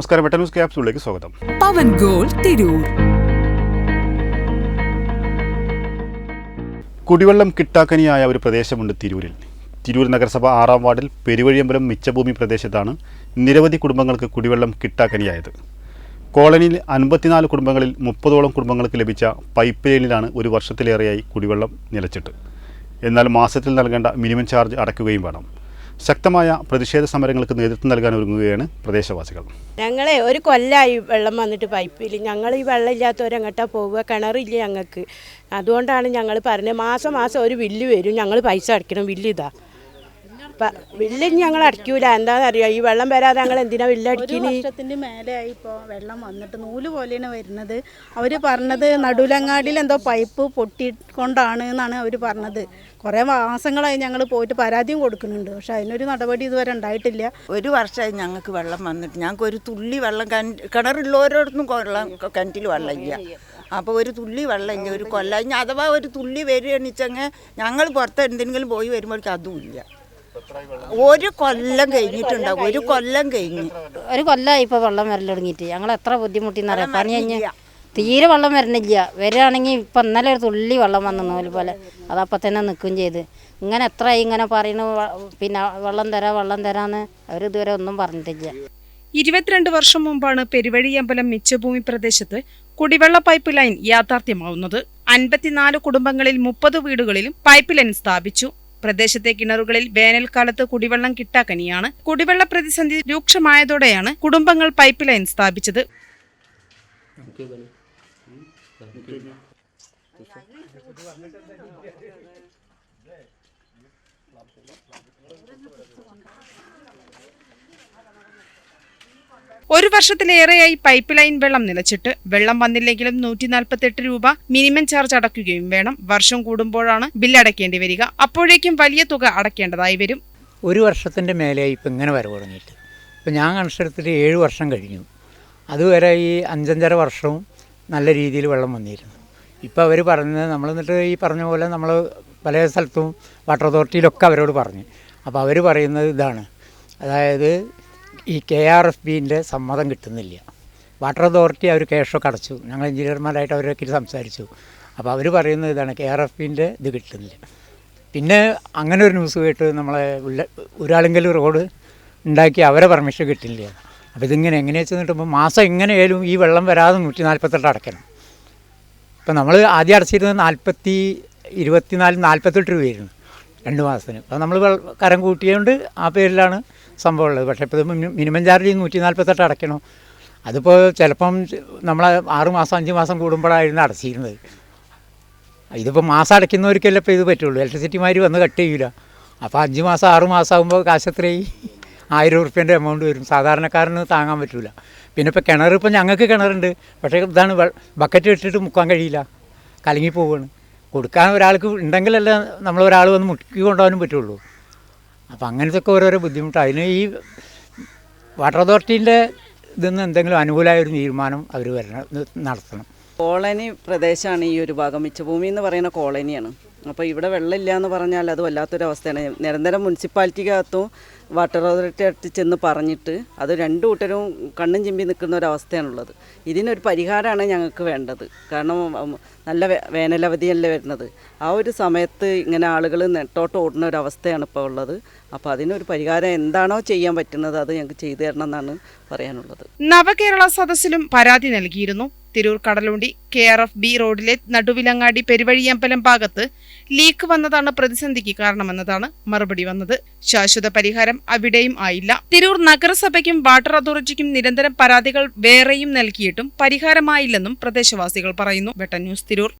നമസ്കാരം. വെട്ട ന്യൂസ് ക്യാപ്സിലേക്ക് സ്വാഗതം. പവൻ ഗോൾ തിരൂർ. കുടിവെള്ളം കിട്ടാക്കനിയായ ഒരു പ്രദേശമുണ്ട് തിരൂരിൽ. തിരൂർ നഗരസഭ ആറാം വാർഡിൽ പെരുവഴിയമ്പലം മിച്ചഭൂമി പ്രദേശത്താണ് നിരവധി കുടുംബങ്ങൾക്ക് കുടിവെള്ളം കിട്ടാക്കനിയായത്. കോളനിയിൽ അൻപത്തിനാല് കുടുംബങ്ങളിൽ മുപ്പതോളം കുടുംബങ്ങൾക്ക് ലഭിച്ച പൈപ്പ് ലൈനിലാണ് ഒരു വർഷത്തിലേറെയായി കുടിവെള്ളം നിലച്ചിട്ട്. എന്നാൽ മാസത്തിൽ നൽകേണ്ട മിനിമം ചാർജ് അടയ്ക്കുകയും വേണം. ശക്തമായ പ്രതിഷേധ സമരങ്ങൾക്ക് നേതൃത്വം നൽകാൻ ഒരുങ്ങുകയാണ് പ്രദേശവാസികൾ. ഞങ്ങളെ ഒരു കൊല്ലമായി വെള്ളം വന്നിട്ട് പൈപ്പിൽ ഞങ്ങൾ ഈ വെള്ളം ഇല്ലാത്തവരെങ്ങോട്ടാ പോവുക? കിണറില്ല ഞങ്ങൾക്ക് അതുകൊണ്ടാണ് ഞങ്ങൾ പറഞ്ഞത് മാസം മാസം ഒരു ബില്ല് വരും. ഞങ്ങൾ പൈസ അടയ്ക്കണം. ബില്ല് ഇതാ. പ- ഞങ്ങൾ ഞങ്ങൾ എന്താന്ന് അറിയോ ഈ വെള്ളം വരാതെ ഞങ്ങൾ എന്തിനാ വില്ല ഒരു അടിക്കുന്നത് വർഷത്തിന്റെ മേലെയായി ഇപ്പോൾ വെള്ളം വന്നിട്ട് നൂൽ പോലെയാണ് വരുന്നത്. അവർ പറഞ്ഞത് നടുലങ്ങാടിയിൽ എന്തോ പൈപ്പ് പൊട്ടിക്കൊണ്ടാണ് എന്നാണ് അവർ പറഞ്ഞത്. കുറേ മാസങ്ങളായി ഞങ്ങൾ പോയിട്ട് പരാതിയും കൊടുക്കുന്നുണ്ട്. പക്ഷെ അതിനൊരു നടപടി ഇതുവരെ ഉണ്ടായിട്ടില്ല. ഒരു വർഷമായി ഞങ്ങൾക്ക് വെള്ളം വന്നിട്ട്. ഞങ്ങൾക്ക് ഒരു തുള്ളി വെള്ളം കിണ- കിണറുള്ളവരോടൊന്നും വെള്ളം കിണറ്റിൽ വെള്ളമില്ല അപ്പോൾ ഒരു തുള്ളി വെള്ളമില്ല ഒരു കൊല്ലം അഥവാ ഒരു തുള്ളി വരികയാണെച്ചെങ്കിൽ ഞങ്ങൾ പുറത്ത് എന്തെങ്കിലും പോയി വരുമ്പോഴേക്കും അതുമില്ല ഒരു കൊല്ലം കഴിഞ്ഞിട്ടുണ്ടാവും. ഒരു കൊല്ലം കഴിഞ്ഞ്. ഒരു കൊല്ലമായി ഇപ്പോൾ വെള്ളം വരൽ തുടങ്ങിയിട്ട്. ഞങ്ങൾ എത്ര ബുദ്ധിമുട്ടിന്നറിയാം? പണി കഴിഞ്ഞ് തീരെ വെള്ളം വരണില്ല. വരികയാണെങ്കിൽ ഇപ്പം ഇന്നലെ ഒരു തുള്ളി വെള്ളം വന്നു നോൽ പോലെ അതപ്പം തന്നെ നിൽക്കുകയും ചെയ്ത്. ഇങ്ങനെ എത്രയായി ഇങ്ങനെ പറയണു പിന്നെ വെള്ളം തരാം വെള്ളം തരാമെന്ന് അവർ ഇതുവരെ ഒന്നും പറഞ്ഞിട്ടില്ല. ഇരുപത്തിരണ്ട് വർഷം മുമ്പാണ് പെരുവഴിയമ്പലം മിച്ചഭൂമി പ്രദേശത്ത് കുടിവെള്ള പൈപ്പ് ലൈൻ യാഥാർത്ഥ്യമാവുന്നത്. അൻപത്തിനാല് കുടുംബങ്ങളിൽ മുപ്പത് വീടുകളിലും പൈപ്പ് ലൈൻ സ്ഥാപിച്ചു. പ്രദേശത്തെ കിണറുകളിൽ വേനൽക്കാലത്ത് കുടിവെള്ളം കിട്ടാക്കനിയാണ്. കുടിവെള്ള പ്രതിസന്ധി രൂക്ഷമായതോടെയാണ് കുടുംബങ്ങൾ പൈപ്പ് ലൈൻ സ്ഥാപിച്ചത്. ഒരു വർഷത്തിലേറെയായി പൈപ്പ് ലൈൻ വെള്ളം നിലച്ചിട്ട് വെള്ളം വന്നില്ലെങ്കിലും നൂറ്റി നാൽപ്പത്തെട്ട് രൂപ മിനിമം ചാർജ് അടയ്ക്കുകയും വേണം. വർഷം കൂടുമ്പോഴാണ് ബില്ല് അടയ്ക്കേണ്ടി വരിക. അപ്പോഴേക്കും വലിയ തുക അടയ്ക്കേണ്ടതായി വരും. ഒരു വർഷത്തിന്റെ മേലെയായി ഇപ്പം ഇങ്ങനെ വരവ് തുടങ്ങിയിട്ട്. ഇപ്പം ഞാൻ കണക്കെടുത്തിട്ട് ഏഴ് വർഷം കഴിഞ്ഞു. അതുവരെ ഈ അഞ്ചഞ്ചര വർഷവും നല്ല രീതിയിൽ വെള്ളം വന്നിരുന്നു. ഇപ്പോൾ അവർ പറഞ്ഞത് നമ്മൾ എന്നിട്ട് ഈ പറഞ്ഞ പോലെ നമ്മൾ പല സ്ഥലത്തും വാട്ടർ അതോറിറ്റിയിലൊക്കെ അവരോട് പറഞ്ഞു. അപ്പോൾ അവർ പറയുന്നത് ഇതാണ്. അതായത് ഈ കെ ആർ എഫ് ബിന്റെ സമ്മതം കിട്ടുന്നില്ല. വാട്ടർ അതോറിറ്റി അവർ ക്യാഷൊക്കെ അടച്ചു. ഞങ്ങൾ എഞ്ചിനീയർമാരായിട്ട് അവരൊക്കെ സംസാരിച്ചു. അപ്പോൾ അവർ പറയുന്നത് ഇതാണ് കെ ആർ എഫ് ബിന്റെ ഇത് കിട്ടുന്നില്ല. പിന്നെ അങ്ങനെ ഒരു ന്യൂസ് കേട്ട് നമ്മളെ ഉള്ള ഒരാളെങ്കിലും റോഡ് ഉണ്ടാക്കി അവരെ പെർമിഷൻ കിട്ടില്ല. അപ്പോൾ ഇതിങ്ങനെ എങ്ങനെയാണെന്ന് വെച്ച് മാസം മാസം എങ്ങനെയായാലും ഈ വെള്ളം വരാതെ നൂറ്റി നാൽപ്പത്തെട്ട് അടയ്ക്കണം. ഇപ്പം നമ്മൾ ആദ്യം അടച്ചിരുന്നത് നാൽപ്പത്തി ഇരുപത്തിനാല് നാൽപ്പത്തെട്ട് രൂപയായിരുന്നു. രണ്ട് മാസത്തിന്. അപ്പോൾ നമ്മൾ കരം കൂട്ടിയതുകൊണ്ട് ആ പേരിലാണ് സംഭവം ഉള്ളത് പക്ഷേ ഇപ്പോൾ മിനിമം ചാർജ് നൂറ്റി നാൽപ്പത്തെട്ട് അടയ്ക്കണം. അതിപ്പോൾ ചിലപ്പം നമ്മൾ ആറ് മാസം അഞ്ച് മാസം കൂടുമ്പോഴായിരുന്നു അടച്ചിരുന്നത്. ഇതിപ്പോൾ മാസം അടയ്ക്കുന്നവർക്കല്ലേ ഇപ്പോൾ ഇത് പറ്റുള്ളൂ. ഇലക്ട്രിസിറ്റിമാർ വന്ന് കട്ട് ചെയ്യില്ല അപ്പോൾ അഞ്ച് മാസം ആറ് മാസം ആകുമ്പോൾ കാശ് എത്രയായി? ആയിരം ഉറുപ്പ്യന്റെ എമൗണ്ട് വരും. സാധാരണക്കാരന് താങ്ങാൻ പറ്റില്ല പിന്നെ ഇപ്പോൾ കിണർ ഇപ്പം ഞങ്ങൾക്ക് കിണറുണ്ട്. പക്ഷേ ഇതാണ് ബക്കറ്റ് ഇട്ടിട്ട് മുക്കാൻ കഴിയില്ല. കലങ്ങി പോവുകയാണ് കൊടുക്കാൻ ഒരാൾക്ക് ഉണ്ടെങ്കിലല്ലേ നമ്മൾ ഒരാൾ വന്ന് മുക്കി കൊണ്ടുപോകാനും പറ്റുള്ളൂ. അപ്പോൾ അങ്ങനത്തെ ഒക്കെ ഓരോരോ ബുദ്ധിമുട്ട്. അതിന് ഈ വാട്ടർ അതോറിറ്റീന്റെ ഇതിന്ന് എന്തെങ്കിലും അനുകൂലമായ ഒരു തീരുമാനം അവർ വരണം നടത്തണം. കോളനി പ്രദേശമാണ് ഈ ഒരു ഭാഗം മിച്ചഭൂമി എന്ന് പറയുന്ന കോളനിയാണ്. അപ്പോൾ ഇവിടെ വെള്ളമില്ല എന്ന് പറഞ്ഞാൽ അത് വല്ലാത്തൊരവസ്ഥയാണ്. നിരന്തരം മുനിസിപ്പാലിറ്റിക്കകത്തും വാട്ടർ അതോറിറ്റി അടുത്ത് ചെന്ന് പറഞ്ഞിട്ട് അത് രണ്ടു കൂട്ടരും കണ്ണും ചിമ്പി നിൽക്കുന്ന ഒരവസ്ഥയാണുള്ളത്. ഇതിനൊരു പരിഹാരമാണ് ഞങ്ങൾക്ക് വേണ്ടത്. കാരണം നല്ല വേനലവധിയല്ലേ വരുന്നത്. ആ ഒരു സമയത്ത് ഇങ്ങനെ ആളുകൾ നെട്ടോട്ട് ഓടുന്ന ഒരവസ്ഥയാണ് ഇപ്പോൾ ഉള്ളത്. അപ്പോൾ അതിനൊരു പരിഹാരം എന്താണോ ചെയ്യാൻ പറ്റുന്നത് അത് ഞങ്ങൾക്ക് ചെയ്തു തരണം എന്നാണ് പറയാനുള്ളത്. നവകേരള സദസ്സിലും പരാതി നൽകിയിരുന്നു. Tirur Kadalundi K R F B റോഡിലെ നടുവിലങ്ങാടി പെരുവഴിയമ്പലം ഭാഗത്ത് ലീക്ക് വന്നതാണ് പ്രതിസന്ധിക്ക് കാരണമെന്നതാണ് മറുപടി വന്നത്. ശാശ്വത പരിഹാരം അവിടെയും ആയില്ല. തിരൂർ നഗരസഭയ്ക്കും വാട്ടർ അതോറിറ്റിക്കും നിരന്തരം പരാതികൾ വേറെയും നൽകിയിട്ടും പരിഹാരമായില്ലെന്നും പ്രദേശവാസികൾ പറയുന്നു. വെട്ടൻ ന്യൂസ് തിരൂർ.